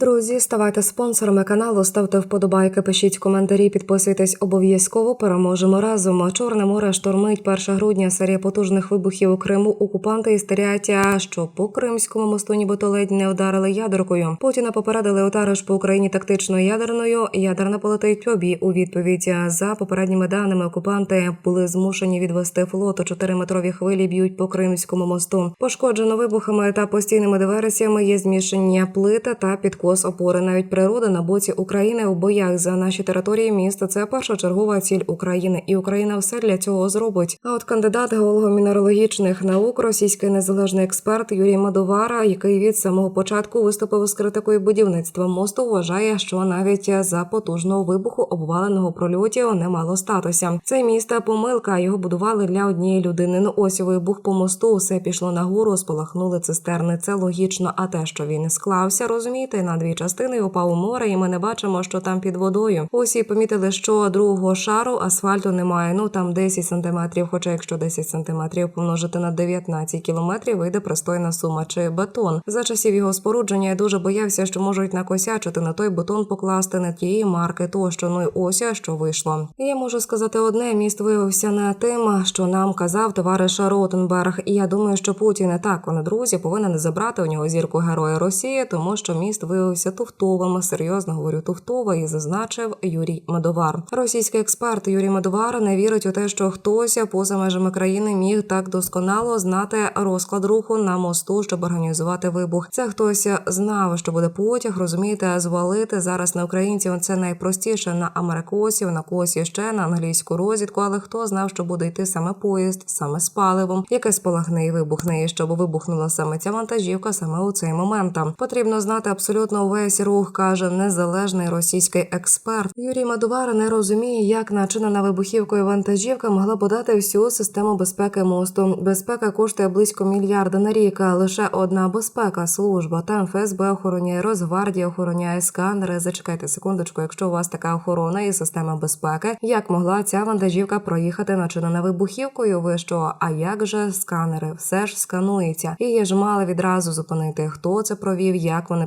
Друзі, ставайте спонсорами каналу, ставте вподобайки, пишіть коментарі, підписуйтесь обов'язково. Переможемо разом. Чорне море штормить 1 грудня. Серія потужних вибухів у Криму. Окупанти істеряття, що по кримському мосту нібито ледь не вдарили ядеркою. Путіна попередили удариш по Україні тактичною ядерною. Ядерна полетить обі у відповідь. За попередніми даними окупанти були змушені відвести флот. Чотириметрові хвилі б'ють по кримському мосту. Пошкоджено вибухами та постійними диверсіями. Є зміщення плита та підкос опори. Навіть природа на боці України у боях за наші території міста. Це першочергова ціль України, і Україна все для цього зробить. А от кандидат геолого-мінералогічних наук, російський незалежний експерт Юрій Мадовара, який від самого початку виступив з критикою будівництва мосту, вважає, що навіть за потужного вибуху обваленого прольотів не мало статися. Це місто помилка. Його будували для однієї людини. Ну ось вибух по мосту, все пішло нагору, спалахнули цистерни. Це логічно. А те, що він склався, розумієте, на дві частини упав у море, і ми не бачимо, що там під водою. Усі помітили, що другого шару асфальту немає. Ну там 10 сантиметрів. Хоча якщо 10 сантиметрів помножити на 19 кілометрів, вийде пристойна сума чи бетон. За часів його спорудження я дуже боявся, що можуть накосячити на той бетон покласти не тієї марки, тощо ну й ось що вийшло. Я можу сказати одне: міст виявився не тим, що нам казав товариш Ротенберг. І я думаю, що Путін і так вони друзі повинен забрати у нього зірку героя Росії, тому що міст виявився туфтовим. Серйозно говорю туфтово, і зазначив Юрій Медовар. Російський експерт Юрій Медовар не вірить у те, що хтось поза межами країни міг так досконало знати розклад руху на мосту, щоб організувати вибух. Це хтось знав, що буде потяг, розумієте, звалити зараз на українців. Це найпростіше на америкосів, на когось ще на англійську розвідку. Але хто знав, що буде йти саме поїзд, саме з паливом, яке спалахне і вибухне, і щоб вибухнула саме ця вантажівка саме у цей момент. Потрібно знати абсолютно увесь рух, каже незалежний російський експерт. Юрій Мадувар не розуміє, як начинена вибухівкою вантажівка могла подати всю систему безпеки мосту. Безпека коштує близько мільярда на рік. а Лише одна безпека служба. Там ФСБ охороняє, Росгвардія охороняє сканери. Зачекайте секундочку, якщо у вас така охорона і система безпеки, як могла ця вантажівка проїхати начинена вибухівкою? Ви що? А як же сканери? Все ж сканується. Її ж мали відразу зупинити. Хто це провів? Як вони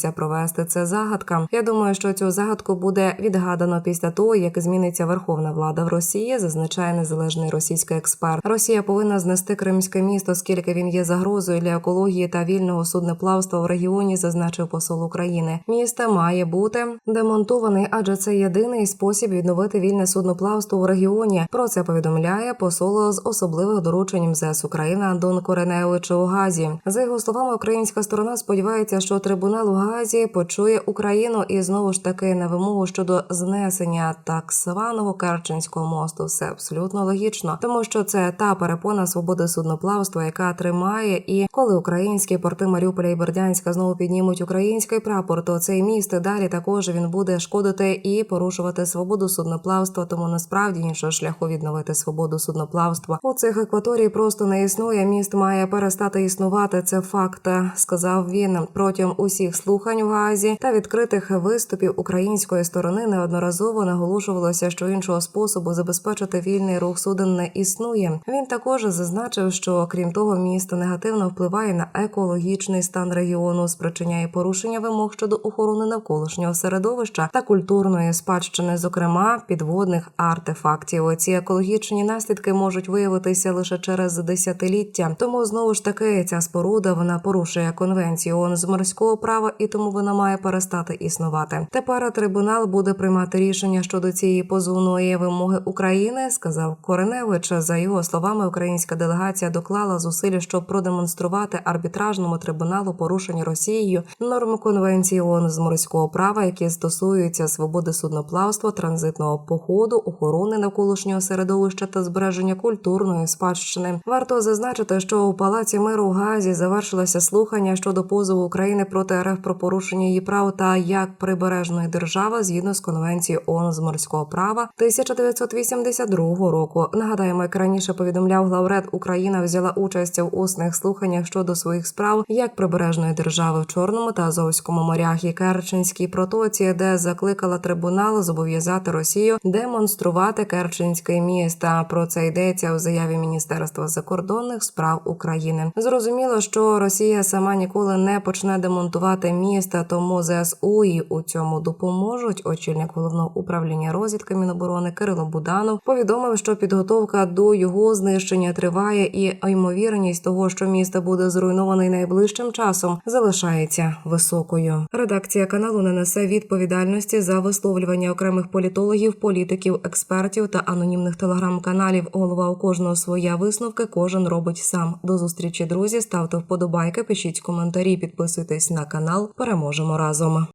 примудрилися провести це загадка? Я думаю, що цю загадку буде відгадано після того, як зміниться верховна влада в Росії, зазначає незалежний російський експерт. Росія повинна знести Кримське місто, оскільки він є загрозою для екології та вільного судноплавства в регіоні, зазначив посол України. Місто має бути демонтований, адже це єдиний спосіб відновити вільне судноплавство в регіоні. Про це повідомляє посол з особливих доручень МЗС України Антон Кореневич у Газі. За його словами, українська сторона сподівається, що трибунал у Газі почує Україну і знову ж таки на вимогу щодо знесення так званого Керченського мосту. Все абсолютно логічно, тому що це та перепона свободи судноплавства, яка тримає. І коли українські порти Маріуполя і Бердянська знову піднімуть український прапор, то цей міст далі також він буде шкодити і порушувати свободу судноплавства. Тому насправді іншого шляху відновити свободу судноплавства у цих екваторій просто не існує. Міст має перестати існувати. Це факт, сказав він протягом усіх слухань у Газі та відкритих виступів української сторони неодноразово наголошувалося, що іншого способу забезпечити вільний рух суден не існує. Він також зазначив, що крім того, місто негативно впливає на екологічний стан регіону, спричиняє порушення вимог щодо охорони навколишнього середовища та культурної спадщини, зокрема підводних артефактів. Ці екологічні наслідки можуть виявитися лише через десятиліття. Тому знову ж таки ця споруда вона порушує конвенцію ООН з морського права і тому вона має перестати існувати. Тепер трибунал буде приймати рішення щодо цієї позовної вимоги України, сказав Кореневич. За його словами, українська делегація доклала зусиль, щоб продемонструвати арбітражному трибуналу порушення Росією норм конвенції ООН з морського права, які стосуються свободи судноплавства, транзитного походу, охорони навколишнього середовища та збереження культурної спадщини. Варто зазначити, що у палаці миру у Газі завершилося слухання щодо позову України проти РФ про порушення її прав та як прибережної держави згідно з конвенцією ООН з морського права 1982 року. Нагадаємо, як раніше повідомляв главред, Україна взяла участь у усних слуханнях щодо своїх справ як прибережної держави в Чорному та Азовському морях і Керченській протоці, де закликала трибунал зобов'язати Росію демонструвати Керченське місто. Про це йдеться у заяві Міністерства закордонних справ України. Зрозуміло, що Росія сама ніколи не почне демонтувати міста, тому ЗСУ у цьому допоможуть. Очільник головного управління розвідки Міноборони Кирило Буданов повідомив, що підготовка до його знищення триває, і ймовірність того, що місто буде зруйноване найближчим часом, залишається високою. Редакція каналу не несе відповідальності за висловлювання окремих політологів, політиків, експертів та анонімних телеграм-каналів. Голова у кожного своя висновки. Кожен робить сам. До зустрічі, друзі. Ставте вподобайки, пишіть коментарі, підписуйтесь на канал переможемо разом.